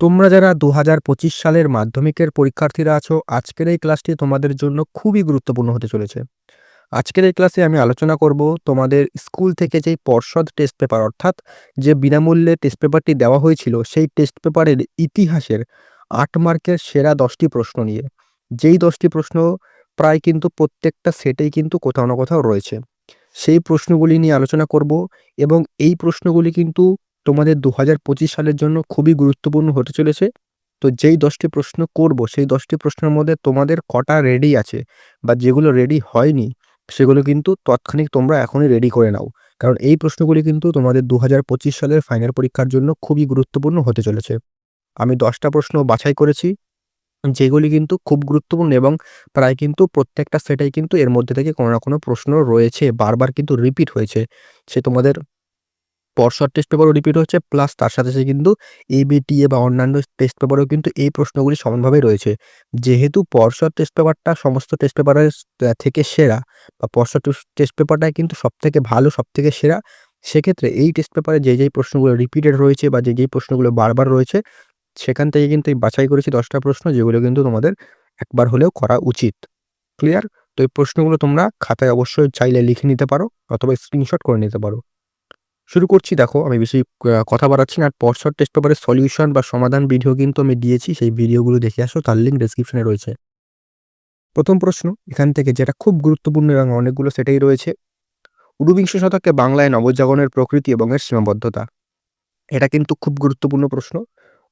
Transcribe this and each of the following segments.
তোমরা যারা দু হাজার পঁচিশ সালের মাধ্যমিকের পরীক্ষার্থীরা আছো, আজকের এই ক্লাসটি তোমাদের জন্য খুবই গুরুত্বপূর্ণ হতে চলেছে। আজকের এই ক্লাসে আমি আলোচনা করব তোমাদের স্কুল থেকে যেই পর্ষদ টেস্ট পেপার, অর্থাৎ যে বিনামূল্যে টেস্ট পেপারটি দেওয়া হয়েছিল, সেই টেস্ট পেপারের ইতিহাসের আট মার্কের সেরা দশটি প্রশ্ন নিয়ে। যেই দশটি প্রশ্ন প্রায় কিন্তু প্রত্যেকটা সেটেই কিন্তু কোথাও না কোথাও রয়েছে। সেই প্রশ্নগুলি নিয়ে আলোচনা করব এবং এই প্রশ্নগুলি কিন্তু তোমাদের দু হাজার পঁচিশ সালের জন্য খুবই গুরুত্বপূর্ণ হতে চলেছে। তো যেই দশটি প্রশ্ন করব, সেই দশটি প্রশ্নের মধ্যে তোমাদের কটা রেডি আছে বা যেগুলো রেডি হয়নি, সেগুলো কিন্তু তৎক্ষণিক তোমরা এখনই রেডি করে নাও। কারণ এই প্রশ্নগুলি কিন্তু তোমাদের দু হাজার পঁচিশ সালের ফাইনাল পরীক্ষার জন্য খুবই গুরুত্বপূর্ণ হতে চলেছে। আমি দশটা প্রশ্ন বাছাই করেছি, যেগুলি কিন্তু খুব গুরুত্বপূর্ণ এবং প্রায় কিন্তু প্রত্যেকটা সেটাই কিন্তু এর মধ্যে থেকে কোনো না কোনো প্রশ্ন রয়েছে, বারবার কিন্তু রিপিট হয়েছে। সে তোমাদের পর্ষদ টেস্ট পেপারও রিপিট হচ্ছে প্লাস তার সাথে সাথে কিন্তু এবিটিএ বা অন্যান্য টেস্ট পেপারেও কিন্তু এই প্রশ্নগুলি সমানভাবে রয়েছে। যেহেতু পর্ষদ টেস্ট পেপারটা সমস্ত টেস্ট পেপারের থেকে সেরা বা পর্ষদ টেস্ট পেপারটাই কিন্তু সব থেকে ভালো সব থেকে সেরা, সেক্ষেত্রে এই টেস্ট পেপারে যে যেই প্রশ্নগুলো রিপিটেড রয়েছে বা যে যেই প্রশ্নগুলো বারবার রয়েছে, সেখান থেকে কিন্তু বাছাই করেছি দশটা প্রশ্ন, যেগুলো কিন্তু তোমাদের একবার হলেও করা উচিত। ক্লিয়ার তো এই প্রশ্নগুলো তোমরা খাতায় অবশ্যই চাইলে লিখে নিতে পারো, অথবা স্ক্রিনশট করে নিতে পারো। শুরু করছি, দেখো, আমি বেশি কথা বাড়াচ্ছি না। আর পরশর টেস্ট পেপারের সলিউশন বা সমাধান ভিডিও কিন্তু আমি দিয়েছি, সেই ভিডিওগুলো দেখে আসো, তার লিঙ্ক ডেসক্রিপশনে রয়েছে। প্রথম প্রশ্ন, এখান থেকে যেটা খুব গুরুত্বপূর্ণ এবং অনেকগুলো সেটাই রয়েছে ঊনবিংশ শতকে বাংলায় নবজাগরণের প্রকৃতি এবং এর সীমাবদ্ধতা। এটা কিন্তু খুব গুরুত্বপূর্ণ প্রশ্ন।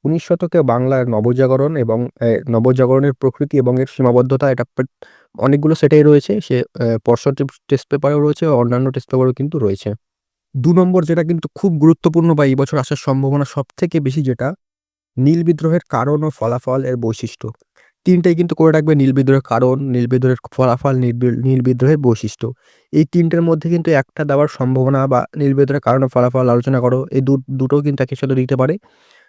উনিশ শতকে বাংলার নবজাগরণ এবং নবজাগরণের প্রকৃতি এবং এর সীমাবদ্ধতা, এটা অনেকগুলো সেটাই রয়েছে, সে পরশর টেস্ট পেপারও রয়েছে, অন্যান্য টেস্ট পেপারও কিন্তু রয়েছে। দু নম্বর যেটা কিন্তু খুব গুরুত্বপূর্ণ বা এই বছর আসার সম্ভাবনা সব থেকে বেশি যেটা, নীল বিদ্রোহের কারণ ও ফলাফল এর বৈশিষ্ট্য। তিনটাই কিন্তু করে রাখবে নীল বিদ্রোহের কারণ, নীল বিদ্রোহের ফলাফল, নীল বিদ্রোহের বৈশিষ্ট্য। এই তিনটের মধ্যে কিন্তু একটা দেওয়ার সম্ভাবনা বা নীল বিদ্রোহের কারণ ও ফলাফল আলোচনা করো, এই দুটো কিন্তু একই সাথে দিতে পারে।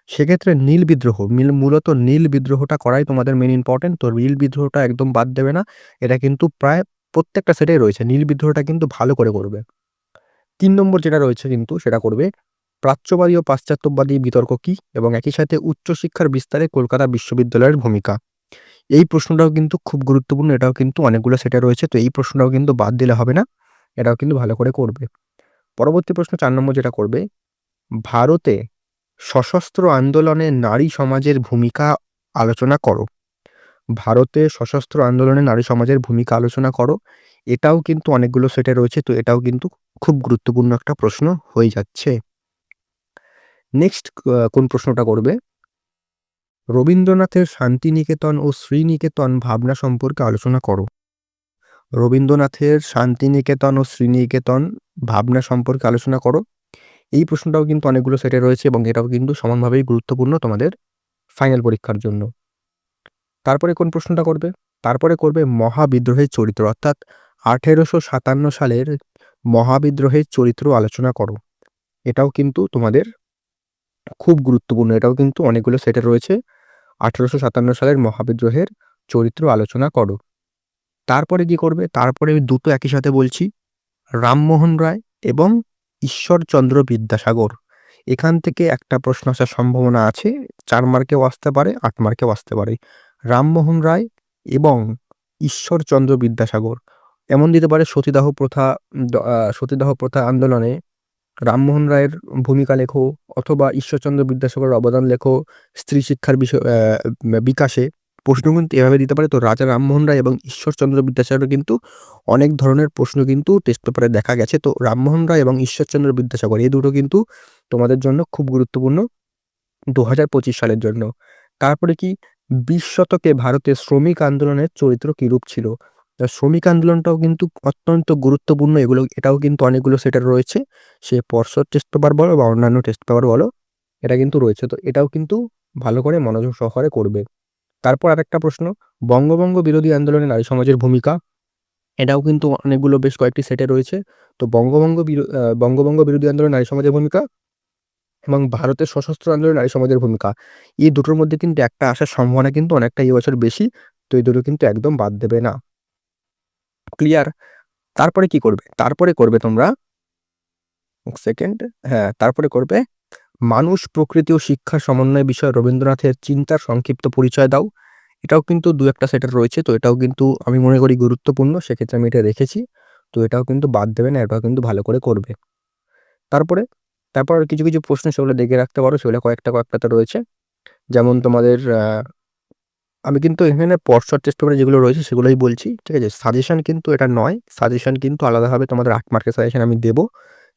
সেক্ষেত্রে নীল বিদ্রোহ, মিল, মূলত নীল বিদ্রোহটা করাই তোমাদের মেন ইম্পর্টেন্ট তো নীল বিদ্রোহটা একদম বাদ দেবে না, এটা কিন্তু প্রায় প্রত্যেকটা সেটাই রয়েছে, নীল বিদ্রোহটা কিন্তু ভালো করে করবে। তিন নম্বর যেটা রয়েছে কিন্তু সেটা করবে, প্রাচ্যবাদী ও পাশ্চাত্যবাদী বিতর্ক কী এবং একই সাথে উচ্চশিক্ষার বিস্তারে কলকাতা বিশ্ববিদ্যালয়ের ভূমিকা? এই প্রশ্নটাও কিন্তু খুব গুরুত্বপূর্ণ, এটাও কিন্তু অনেকগুলো সেটা রয়েছে, তো এই প্রশ্নটাও কিন্তু বাদ দিলে হবে না, এটাও কিন্তু ভালো করে করবে। পরবর্তী প্রশ্ন চার নম্বর যেটা করবে, ভারতে সশস্ত্র আন্দোলনে নারী সমাজের ভূমিকা আলোচনা করো। ভারতে সশস্ত্র আন্দোলনে নারী সমাজের ভূমিকা আলোচনা করো। এটাও কিন্তু অনেকগুলো সেটে রয়েছে, তো এটাও কিন্তু খুব গুরুত্বপূর্ণ একটা প্রশ্ন হয়ে যাচ্ছে। নেক্সট কোন প্রশ্নটা করবে? রবীন্দ্রনাথের শান্তিনিকেতন ও শ্রীনিকেতন ভাবনা সম্পর্কে আলোচনা করো। রবীন্দ্রনাথের শান্তিনিকেতন ও শ্রীনিকেতন ভাবনা সম্পর্কে আলোচনা করো। এই প্রশ্নটাও কিন্তু অনেকগুলো সেটে রয়েছে এবং এটাও কিন্তু সমানভাবেই গুরুত্বপূর্ণ তোমাদের ফাইনাল পরীক্ষার জন্য। তারপরে কোন প্রশ্নটা করবে? তারপরে করবে মহাবিদ্রোহের চরিত্র। অর্থাৎ আঠেরোশো সাতান্ন সালের মহাবিদ্রোহের চরিত্র আলোচনা করো। এটাও কিন্তু তোমাদের খুব গুরুত্বপূর্ণ। এটাও কিন্তু অনেকগুলো সেটে রয়েছে। আঠেরোশো সাতান্ন সালের মহাবিদ্রোহের চরিত্র আলোচনা করো। তারপরে কি করবে? তারপরে আমি দুটো একই সাথে বলছি। রামমোহন রায় এবং ঈশ্বরচন্দ্র বিদ্যাসাগর। এখান থেকে একটা প্রশ্ন আসার সম্ভাবনা আছে। চার মার্কেও আসতে পারে, আট মার্কেও আসতে পারে। রামমোহন রায় এবং ঈশ্বরচন্দ্র বিদ্যাসাগর। এমন দিতে পারে সতীদাহ প্রথা সতীদাহ প্রথা আন্দোলনে রামমোহন রায়ের ভূমিকা লেখো অথবা ঈশ্বরচন্দ্র বিদ্যাসাগরের অবদান লেখো স্ত্রী শিক্ষার বিষয় বিকাশে। প্রশ্ন কিন্তু এভাবে দিতে পারে, তো রাজা রামমোহন রায় এবং ঈশ্বরচন্দ্র বিদ্যাসাগর কিন্তু অনেক ধরনের প্রশ্ন কিন্তু টেস্ট পেপারে দেখা গেছে। তো রামমোহন রায় এবং ঈশ্বরচন্দ্র বিদ্যাসাগর এই দুটো কিন্তু তোমাদের জন্য খুব গুরুত্বপূর্ণ দু হাজার পঁচিশ সালের জন্য। তারপরে কি বিশ শতকে ভারতে শ্রমিক আন্দোলনের চরিত্র কীরূপ ছিল? শ্রমিক আন্দোলনটাও কিন্তু অত্যন্ত গুরুত্বপূর্ণ। এগুলো, এটাও কিন্তু অনেকগুলো সেটার রয়েছে। সে পর্ষদ টেস্ট পেপার বলো বা অন্যান্য টেস্ট পেপার বলো, এটা কিন্তু রয়েছে। তো এটাও কিন্তু ভালো করে মনোযোগ সহকারে করবে। তারপর আরেকটা প্রশ্ন বঙ্গবঙ্গ বিরোধী আন্দোলনে নারী সমাজের ভূমিকা? এটাও কিন্তু অনেকগুলো বেশ কয়েকটি সেটে রয়েছে। তো বঙ্গবঙ্গ বঙ্গবঙ্গ বিরোধী আন্দোলনে নারী সমাজের ভূমিকা? এবং ভারতের সশস্ত্র আন্দোলনে নারী সমাজের ভূমিকা। এই দুটোর মধ্যে কিন্তু একটা আসার সম্ভাবনা কিন্তু অনেকটা এই বছর বেশি, তো এই দুটো কিন্তু একদম বাদ দেবে না। ক্লিয়ার তারপরে কি করবে? তারপরে করবে তোমরা সেকেন্ড হ্যাঁ তারপরে করবে, মানুষ, প্রকৃতি ও শিক্ষার সমন্বয় বিষয়ে রবীন্দ্রনাথের চিন্তার সংক্ষিপ্ত পরিচয় দাও। এটাও কিন্তু দু একটা সেটের রয়েছে, তো এটাও কিন্তু আমি মনে করি গুরুত্বপূর্ণ, সেক্ষেত্রে আমি এটা রেখেছি। তো এটাও কিন্তু বাদ দেবে না, এটাও কিন্তু ভালো করে করবে। তারপরে তারপর কিছু কিছু প্রশ্ন সেগুলো দেখে রাখতে পারো, সেগুলো কয়েকটা কয়েকটাতে রয়েছে। যেমন তোমাদের আমি কিন্তু এখানে পর্ষদ টেস্ট পেপারে যেগুলো রয়েছে সেগুলোই বলছি, ঠিক আছে? সাজেশন কিন্তু এটা নয় সাজেশন কিন্তু আলাদাভাবে তোমাদের আট মার্কের সাজেশন আমি দেবো।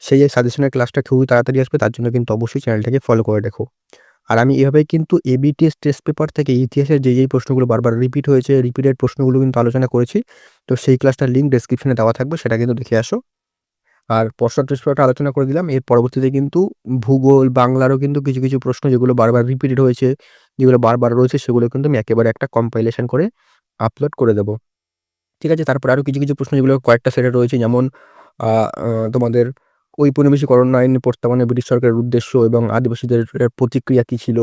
সেই সাজেশনের ক্লাসটা খুবই তাড়াতাড়ি আসবে, তার জন্য কিন্তু অবশ্যই চ্যানেলটাকে ফলো করে দেখো আর আমি এভাবেই কিন্তু এবিটিএস টেস্ট পেপার থেকে ইতিহাসের যে যেই প্রশ্নগুলো বারবার রিপিট হয়েছে রিপিটেড প্রশ্নগুলো কিন্তু আলোচনা করেছি, তো সেই ক্লাসটার লিঙ্ক ডেসক্রিপশনে দেওয়া থাকবে, সেটা কিন্তু দেখে আসো। আর টেস্ট আলোচনা করে দিলাম। এর পরবর্তীতে কিন্তু ভূগোল, বাংলারও কিন্তু কিছু কিছু প্রশ্ন যেগুলো বারবার রিপিটেড হয়েছে, যেগুলো বারবার রয়েছে, সেগুলো কিন্তু আমি একেবারে একটা কম্পাইলেশন করে আপলোড করে দেবো। ঠিক আছে, তারপর আরও কিছু কিছু প্রশ্ন যেগুলো কয়েকটা সেটে রয়েছে, যেমন তোমাদের ঔপনিবেশিকরণ আইন প্রস্তাবনে ব্রিটিশ সরকারের উদ্দেশ্য এবং আদিবাসীদের প্রতিক্রিয়া কী ছিল,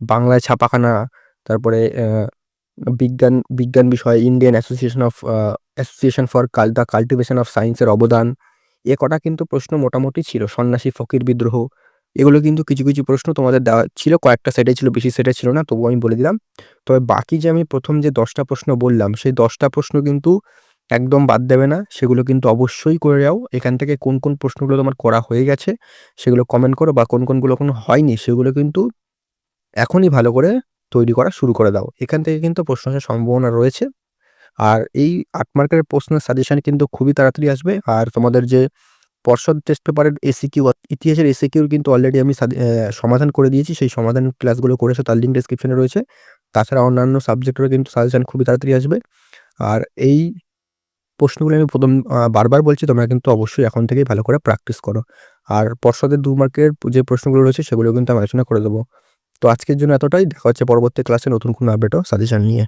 বাংলায় ছাপাখানা, তারপরে বিজ্ঞান বিজ্ঞান বিষয় Indian association of association for কাল দ্য কাল্টিভেশন অফ সায়েন্সের অবদান এ কটা কিন্তু প্রশ্ন মোটামুটি ছিল। সন্ন্যাসী, ফকির, বিদ্রোহ, এগুলো কিন্তু কিছু কিছু প্রশ্ন তোমাদের দেওয়া ছিল। কয়েকটা সেটে ছিল, বেশি সেটে ছিল না তবু আমি বলে দিলাম। তবে বাকি যে আমি প্রথম যে দশটা প্রশ্ন বললাম, সেই দশটা প্রশ্ন কিন্তু একদম বাদ দেবে না। সেগুলো কিন্তু অবশ্যই করে যাও এখান থেকে কোন কোন প্রশ্নগুলো তোমার করা হয়ে গেছে, সেগুলো কমেন্ট করো বা কোন, কোনগুলো কোনো হয়নি, সেগুলো কিন্তু এখনই ভালো করে তৈরি করা শুরু করে দাও। এখান থেকে কিন্তু প্রশ্ন আসার সম্ভাবনা রয়েছে। আর এই আট মার্কের প্রশ্নের সাজেশন কিন্তু খুবই তাড়াতাড়ি আসবে। আর তোমাদের যে পর্ষদ টেস্ট পেপারের এসিকিউ ইতিহাসের এসিকিউর কিন্তু অলরেডি আমি সমাধান করে দিয়েছি। সেই সমাধান ক্লাসগুলো করেছে তার লিঙ্ক ডেসক্রিপশনে রয়েছে। তাছাড়া অন্যান্য সাবজেক্টেরও কিন্তু সাজেশন খুবই তাড়াতাড়ি আসবে। আর এই প্রশ্নগুলো আমি প্রথম বারবার বলছি, তোমরা কিন্তু অবশ্যই এখন থেকেই ভালো করে প্র্যাকটিস করো। আর পর্ষদের দু মার্কের যে প্রশ্নগুলো রয়েছে, সেগুলো কিন্তু আমি আলোচনা করে দেবো। তো আজকের জন্য এতটাই। দেখা হচ্ছে পরবর্তী ক্লাসে নতুন কোনো আপডেটও সাজেশন নিয়ে।